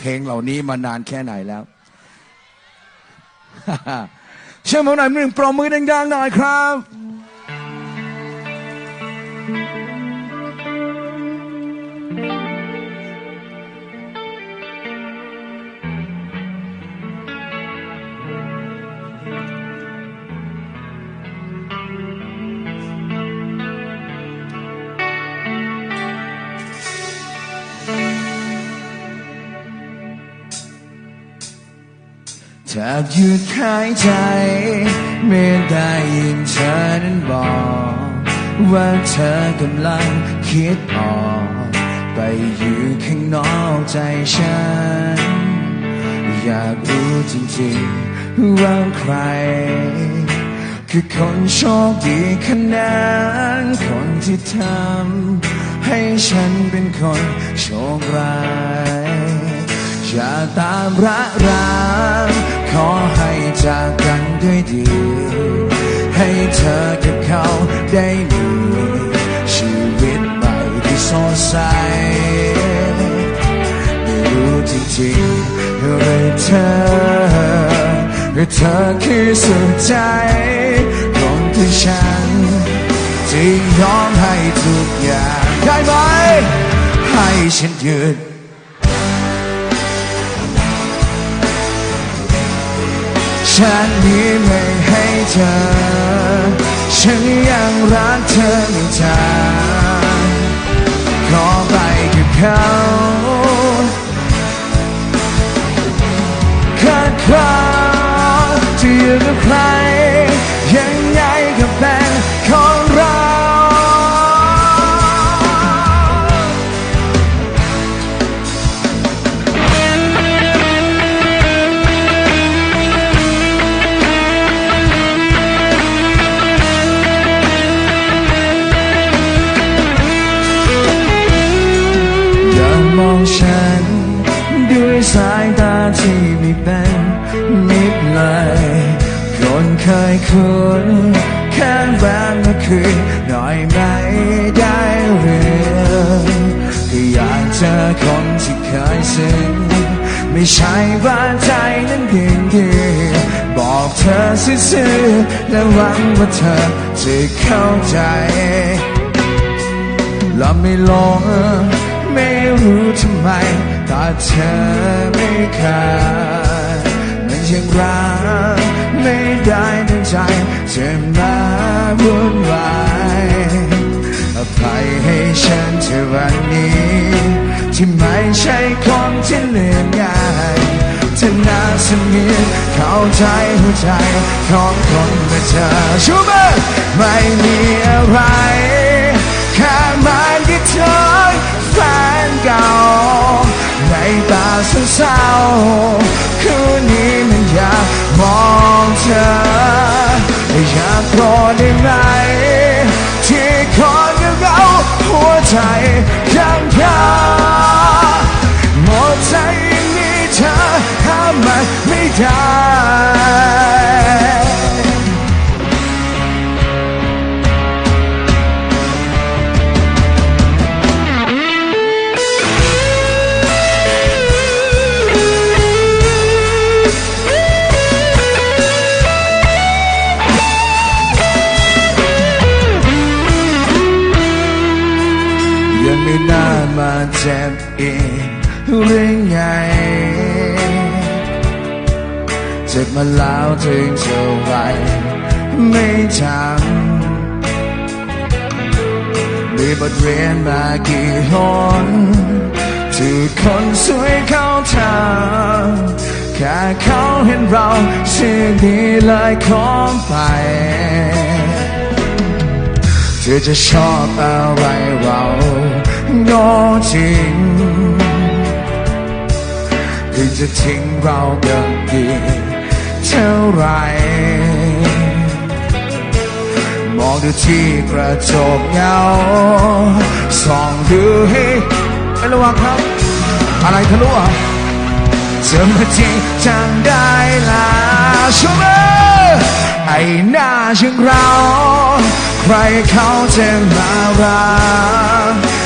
เพลงเหล่านี้มานานแค่ไหนแล้วเชื่อผมหน่อยหนึ่งปรบมือดังๆหน่อยครับ จากหยุดหายใจไม่ได้ยินเธอนั้นบอก ว่าเธอกำลังคิดออก ไปอยู่ข้างนอกใจฉัน อยากรู้จริงๆว่าใคร คือคนโชคดีคนนั้นคนที่ทำให้ฉันเป็นคนโชคร้ายอย่าตามระราม อให้จากกันด้วยดี ให้เธอกับเขาได้มีชีวิตใหม่ที่สดใสไม่รู้จริงๆหรือเธอหรือเธอคือสุดใจคนที่ฉันจะยอมให้ทุกอย่างได้ไหมให้ฉันหยุด ฉันนี้ไม่ให้เธอ ฉันยังรักเธอไม่จางขอไปกับเขาขา เป็นมิตรเลยคนเคยคุ้นแค่แวะมาคืนหน่อยไม่ได้เรื่องก็อยากเจอคนที่เคยซึ้งไม่ใช่ว่าใจนั้นเพียงดีบอกเธอซื่อๆและหวังว่าเธอจะเข้าใจและไม่ลงไม่รู้ทำไมแต่เธอไม่ขาด ยังรักไม่ได้ดังใจจะมาวุ่นวายอภัยให้ฉันเธอวันนี้ ที่ไม่ใช่คนที่เลือนง่ายธน่าสนิเข้าใจหัวใจของคนเมื่อเธอชูมือไม่มีอะไร ฉันเศร้าคืนนี้มันอยากมองเธออยากรอได้ไหม ไม่น่ามาเจ็บอีกหรือไง เจ็บมาแล้วถึงจะไหวไม่จำมีบทเรียนมากี่หนที่คนสวยเขาทำแค่เขาเห็นเราสิ่งดีเลยขอไปเธอจะชอบอะไรเรา โง่จริงถึงจะทิ้งเรากันดีเท่าไร มองดูที่กระจกเงาส่องดูให้ระวังครับ อะไรทะลุอะเจะมาจริงจังได้ล่ะชัวร์ไอ้หน้าเช่างเรา ใครเขาจะมารัก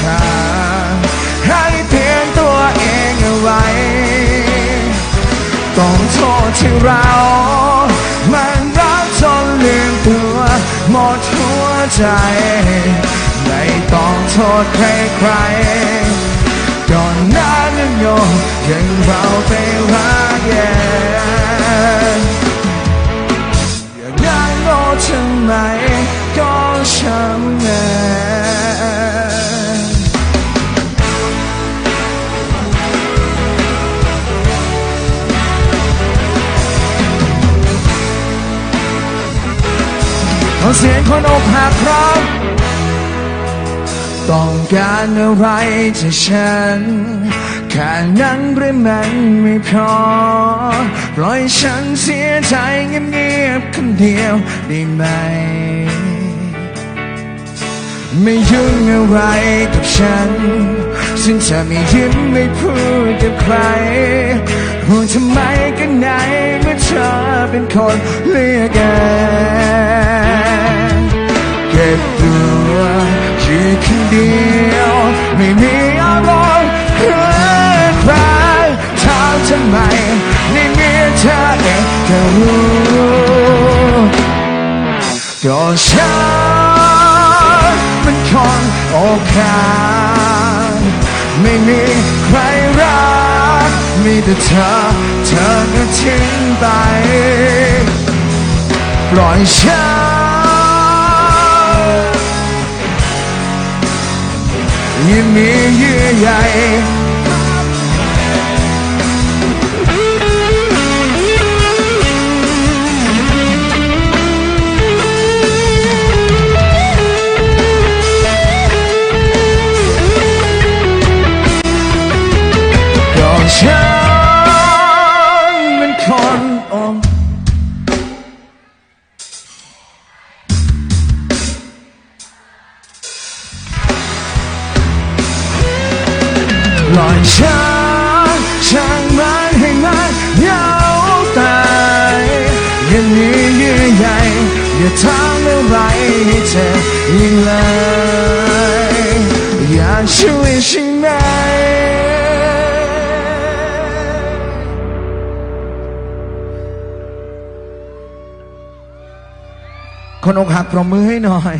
ค่าให้เพียงตัวเองเอาไว้ ต้องโทษที่เรา มันรักจนลืมตัวหมดหัวใจ ไม่ต้องโทษใครใครก่อนนั้นยังยอมยังเราไปรัก เสียงคนอกหักครับ ต้องการอะไรจากฉัน แค่นั้นหรือมันไม่พอปล่อยฉันเสียใจเงียบๆคนเดียวได้ไหม ไม่ยุ่งอะไรกับฉัน ซึ่งจะไม่ยิ้มไม่พูดกับใครห่วงทำไมกันไหนเมื่อเธอเป็นคนเลือกเองามทำไมในเมื่อเธอเองก็รู้ก็ฉันมันคนอกหักไม่มีใครรักมีแต่เธอ เธอก็ทิ้งไป ปล่อยฉันยังมีเยื่อใย ลอยฉันช่างมันให้มันเหงาตายยังมีเยื่อใยอย่าทำอะไรให้เจ็บยิ่งเลยอยากช่วยใช่ไหมคนอกหักปรบมือให้หน่อย